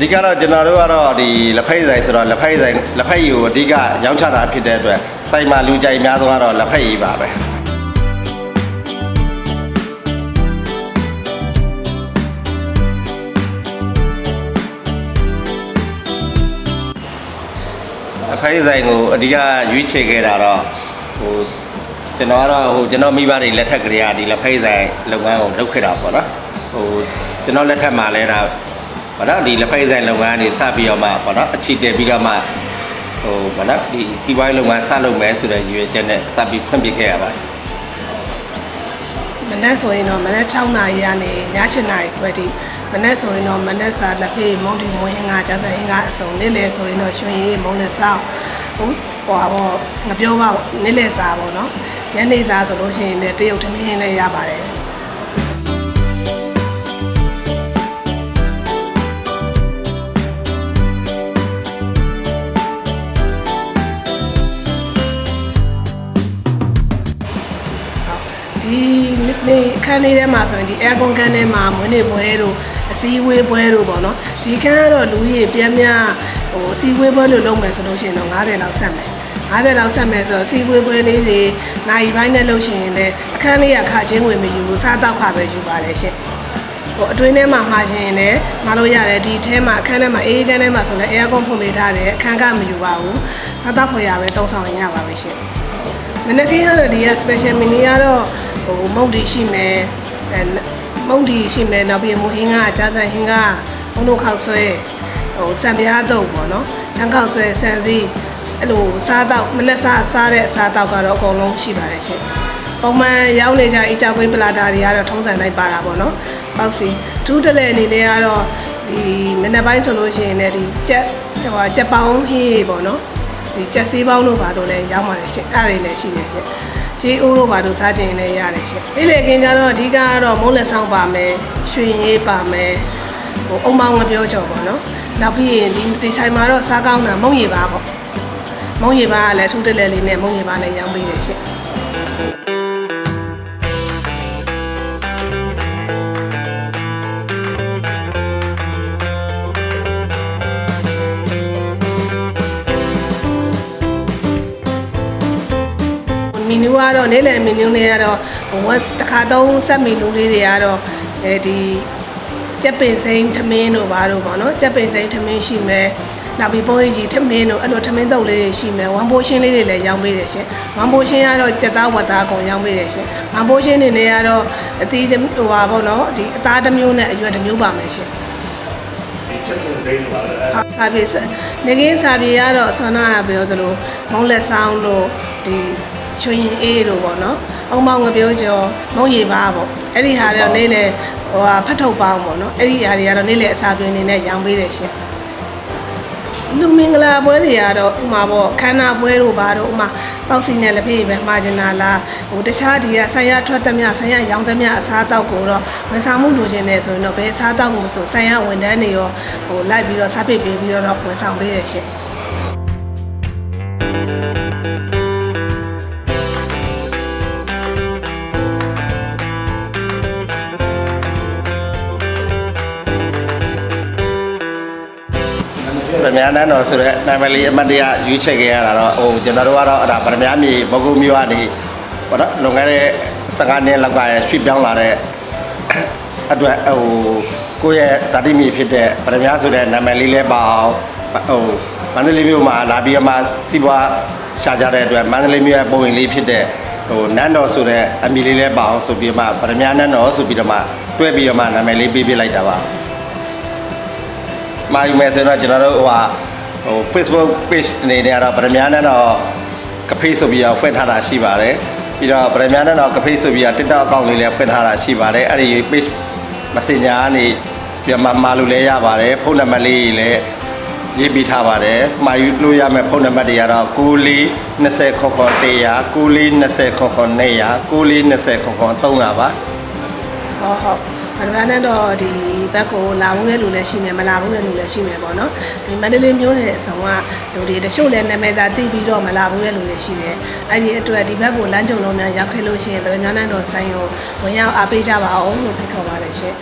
အဓိကတော့ကျွန်တော်တို့ကတော့ဒီလက်ဖက်ရည်ဆိုင်ဆိုတော့လက်ဖက်ရည်ဆိုင်လက်ဖက်ရည်ကိုအဓိကရောင်းချတာဖြစ်တဲ့အတွက်စိုက်မှာလူကြိုက်အများဆုံးကတော့လက်ဖက်ရည်ပါပဲလက်ဖက်ရည်ဆိုင်ကိုအဓိကရွေးချယ်ခဲ့တာတော့ဟိုကျွန်တော်ကတော့ဟိုကျွန်တော်မိဘတွေလက်ထက်ကလေးကဒီလက်ဖက်ရည်ဆိုင်လုပ်ငန်းကိုလုပ်ခဲ့တာပေါ့နော်ဟိုကျွန်တော်လက်ထက်မှာလည်းဒါ ဘာလို့ဒီလက်ဖက်ဆိုင်လုပ်ငန်းတွေစပြီးတော့မှဘာလို့အချီတက်ပြီးတော့မှဟိုဘာလို့ဒီစီးပွားရေးလုပ်ငန်းစလုပ်မယ်ဆိုတဲ့ရည်ရွယ်ချက်နဲ့စပြီးဖွင့်ပြခဲ့ရပါတယ်မနက်ဆိုရင်တော့မနက်6နာရီကနေည7နာရီခွဲထိမနက်ဆိုရင်တော့မနက်စာလက်ဖေးမုံတီမွေးဟင်းကကြာစဟင်းကအစုံနေ့လယ်ဆိုရင်တော့ရွှေရည်မုံလက်ဆောင်ဟုတ်ဟိုပါဘောငပြောပါနေ့လယ်စာပေါ့နော်ညနေစာဆိုလို့ရှိရင်လည်းတရုတ်သမင်းလည်းရပါတယ် ဒီနေ့အခန်းလေးထဲမှာဆိုရင်ဒီ air con ခန်းထဲမှာမွေးနေ့ပွဲတို့အစည်းအဝေးပွဲတို့ပေါ့နော်ဒီခန်းကတော့လူကြီးပြင်းပြဟိုအစည်းအဝေးပွဲလို့လုပ်မယ်ဆိုလို့ရှိရင်တော့90လောက်ဆက်မယ်90လောက်ဆက်မယ်ဆိုတော့အစည်းအဝေးပွဲလေးတွေနိုင်ပိုင်းနဲ့လုပ်ရှင်ရင်လည်းအခန်းလေးကခချင်းဝင်မယူဘူးစားတော့ခပဲယူပါတယ်ရှင်ဟိုအတွင်းထဲမှာမှာရှင်ရင်လည်းမလို့ရတယ်ဒီထဲမှာအခန်းထဲမှာအေးခန်းထဲမှာဆိုလည်း air con ဖွင့်ပေးထားတယ်အခန်းကမယူပါဘူးစားတော့ဖွင့်ရပဲတုံးဆောင်ရင်ရပါပဲရှင်မနက်ခင်းကတော့ဒီက special mini ကတော့ ဟိုမုတ်တီရှိမယ်အဲမုတ်တီရှိမယ်နောက်ပြီးမူဟင်းကကြားဆိုင်ဟင်းကဘုံတို့ခောက်ဆွဲဟိုစံပြားတော့ပေါ့နော်ချမ်းခောက်ဆွဲစံစည်းအဲ့လိုစားတော့မနက်စားစားတဲ့အစားတော့ကတော့အကုန်လုံးရှိပါတယ်ရှင်ပုံမှန်ရောက်နေကြအကြောက်ကွင်းပလာတာတွေကတော့ထုံးစံလိုက်ပါတာပေါ့နော်ပေါ့စီဒူးတလဲအနေနဲ့ကတော့ဒီမနက်ပိုင်းဆိုလို့ရှိရင်လည်းဒီကြက်ဟိုကြက်ပေါင်းဟင်းပေါ့နော်ဒီကြက်စေးပေါင်းတို့ဘာတို့လည်းရောက်ပါတယ်ရှင်အဲ့ဒါတွေလည်းရှိနေရှင် ကြေးအိုးတို့ဘာတို့စားခြင်းလည်းရတယ်ရှင်ဒီလေကင်းကြတော့အဓိကကတော့မုံးလက်ဆောင်ပါမယ်ရွှေရေးပါမယ်ဟိုအုံမောင်းငပြောကြော်ပေါ့နော်နောက်ပြီးရင်ဒီဒီဆိုင်မှာတော့စားကောင်းတာမုံရည်ပါပေါ့မုံရည်ပါကလည်းထူးတလဲလေးနဲ့မုံရည်ပါလည်းရောင်းပေးတယ်ရှင် မီနူကတော့နေ့လယ်မီနူလေးကတော့ဟိုဝက်တစ်ခါသုံးဆက်မီနူလေးတွေကတော့အဲဒီကြက်ပင်စိမ်းထမင်းတို့ဘာတို့ပေါ့နော်ကြက်ပင်စိမ်းထမင်းရှိမယ်နောက်ပြီးပိုးကြီးထမင်းတို့အဲ့လိုထမင်းတုပ်လေးတွေရှိမယ်ဝမ်ပိုးရှင်းလေးတွေလည်းရောင်းပေးတယ်ရှင်ဝမ်ပိုးရှင်းကတော့ကြက်သားဝက်သားကုန်ရောင်းပေးတယ်ရှင်ဝမ်ပိုးရှင်းနေနေကတော့အသီးတစ်ဟိုပါပေါ့နော်ဒီအသားတစ်မျိုးနဲ့အရွက်တစ်မျိုးပါမယ်ရှင်ဒီချက်တင်စိမ်းလို့ပါလေအဲစာပြေနေကင်းစာပြေကတော့ဆွမ်းနာကပြောသလိုမုံလက်ဆောင်တို့ဒီ ချွင်ရင်အေးတို့ပေါ့နော်အုံမောင်ငပြောကျော်မုံရည်ပါပေါ့အဲ့ဒီဟာတွေတော့နေ့လေဟိုဟာဖတ်ထုတ်ပေါင်းပေါ့နော်အဲ့ဒီဟာတွေကတော့နေ့လေအစာတွင်နေနဲ့ရောင်းပေးတယ်ရှင်လူမင်္ဂလာပွဲတွေကတော့ဥမာပေါ့ခန္ဓာပွဲတို့ဘာတို့ဥမာပေါက်စီနဲ့လက်ဖေးပဲမှာကျင်လာလားဟိုတခြားဒီကဆိုင်ရထွက်သမျှဆိုင်ရရောင်းသမျှအစားအသောက်ကိုတော့ဝန်ဆောင်မှုလိုချင်နေဆိုရင်တော့ဘယ်အစားအသောက်ကိုမဆိုဆိုင်ရဝန်ထမ်းတွေရောဟိုလိုက်ပြီးတော့စားပစ်ပေးပြီးတော့ဝန်ဆောင်ပေးရရှင် ဗမာနန်းတော်ဆိုတဲ့နာမည်လေးအမတ်တရရွေးချယ်ခဲ့ရတာတော့ဟိုကျွန်တော်တို့ကတော့အဲ့ဒါဗမာမြေမကုမျိုးကနေဘာလို့လွန်ခဲ့တဲ့15နှစ်လောက်ကရွှေ့ပြောင်းလာတဲ့အတွက်ဟိုကိုယ့်ရဲ့ဇာတိမြေဖြစ်တဲ့ဗမာဆိုတဲ့နာမည်လေးလဲပါအောင်ဟိုမန္တလေးမြို့မှာလာပြီးတော့မှစီးပွားရှာကြတဲ့အတွက်မန္တလေးမြို့ရဲ့ပုံရင်လေးဖြစ်တဲ့ဟိုနန်းတော်ဆိုတဲ့အမည်လေးလဲပါအောင်ဆိုပြီးမှဗမာနန်းတော်ဆိုပြီးတော့မှတွဲပြီးတော့မှနာမည်လေးပေးပြလိုက်တာပါ မာယူမယ်ဆိုတော့ကျွန်တော်တို့ဟိုဟာဟို Facebook page အနေနဲ့ကတော့ဗရမ ्या နဲ့တော့ကဖေးဆိုပြီးတော့ဖွင့်ထားတာရှိပါတယ်ပြီးတော့ဗရမ ्या နဲ့တော့ကဖေးဆိုပြီးတော့ TikTok account လေးလည်းဖွင့်ထားတာရှိပါတယ်အဲ့ဒီ page messenger ကနေပြန်မမာလို့လည်းရပါတယ်ဖုန်းနံပါတ်လေးလည်းရေးပေးထားပါတယ်မှာယူလို့ရမယ့်ဖုန်းနံပါတ်တွေကတော့94 20ခေါ်ခေါ်100 94 20ခေါ်ခေါ်200 94 20ခေါ်ခေါ်300ပါဟုတ်ဟုတ် ဘာလို့လဲတော့ဒီဘက်ကိုလာဘူးတဲ့လူလည်းရှိမယ်မလာဘူးတဲ့လူလည်းရှိမယ်ပေါ့နော်ဒီမန္တလေးမျိုးနယ်အဆောင်ကလူတွေတချို့လည်းနာမည်သာသိပြီးတော့မလာဘူးတဲ့လူတွေရှိတယ်အဲ့ဒီအတွက်ဒီဘက်ကိုလမ်းကြုံလုံးနဲ့ရောက်ခဲ့လို့ရှိရင်ဗမာနန်းတော်ဆိုင်ကိုဝင်ရောက်အားပေးကြပါအောင်လို့ဖိတ်ခေါ်ပါတယ်ရှင်